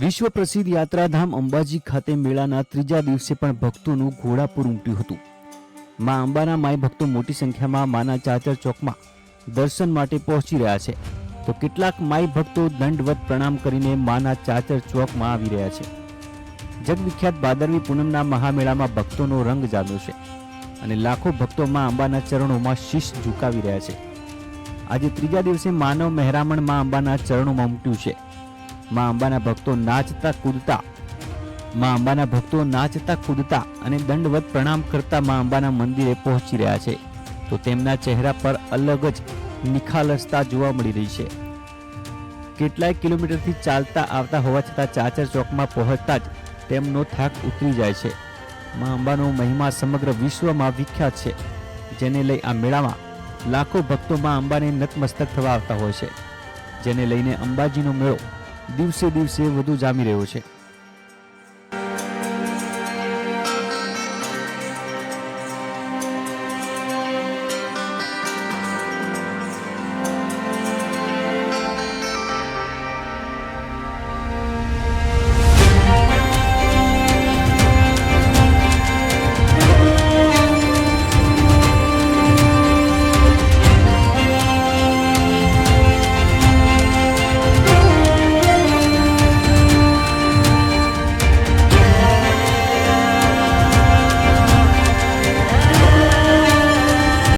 વિશ્વ પ્રસિદ્ધ યાત્રાધામ અંબાજી ખાતે મેળાના ત્રીજા દિવસે પણ ભક્તોનું ઘોડાપુર ઉમટ્યું હતું. મા અંબાના માય ભક્તો મોટી સંખ્યામાં માના ચાચર ચોકમાં દર્શન માટે પહોંચી રહ્યા છે. તો કેટલાક માય ભક્તો દંડવત પ્રણામ કરીને માના ચાચર ચોકમાં આવી રહ્યા છે. જગવિખ્યાત ભાદરવી પૂનમના મહામેળામાં ભક્તોનો રંગ જામ્યો છે અને લાખો ભક્તો મા અંબાના ચરણોમાં શીશ ઝુકાવી રહ્યા છે. આજે ત્રીજા દિવસે માનવ મહેરામણ મા અંબાના ચરણોમાં ઉમટ્યું છે. મા અંબાના ભક્તો નાચતા કૂદતા. મા અંબાના ભક્તો નાચતા કૂદતા અને દંડવત પ્રણામ કરતા મા અંબાના મંદિરે પહોંચી રહ્યા છે. તો તેમના ચહેરા પર અલગ જ નિખાલસતા જોવા મળી રહી છે. કેટલાય કિલોમીટરથી ચાલતા આવતા હોવા છતાં ચાચર ચોકમાં પહોંચતા જ તેમનો થાક ઉતરી જાય છે. મા અંબાનો મહિમા સમગ્ર વિશ્વમાં વિખ્યાત છે, જેને લઈ આ મેળામાં લાખો ભક્તો મા અંબાને નતમસ્તક થવા આવતા હોય છે. જેને લઈને અંબાજીનો મેળો દિવસે દિવસે વધુ જામી રહ્યો છે.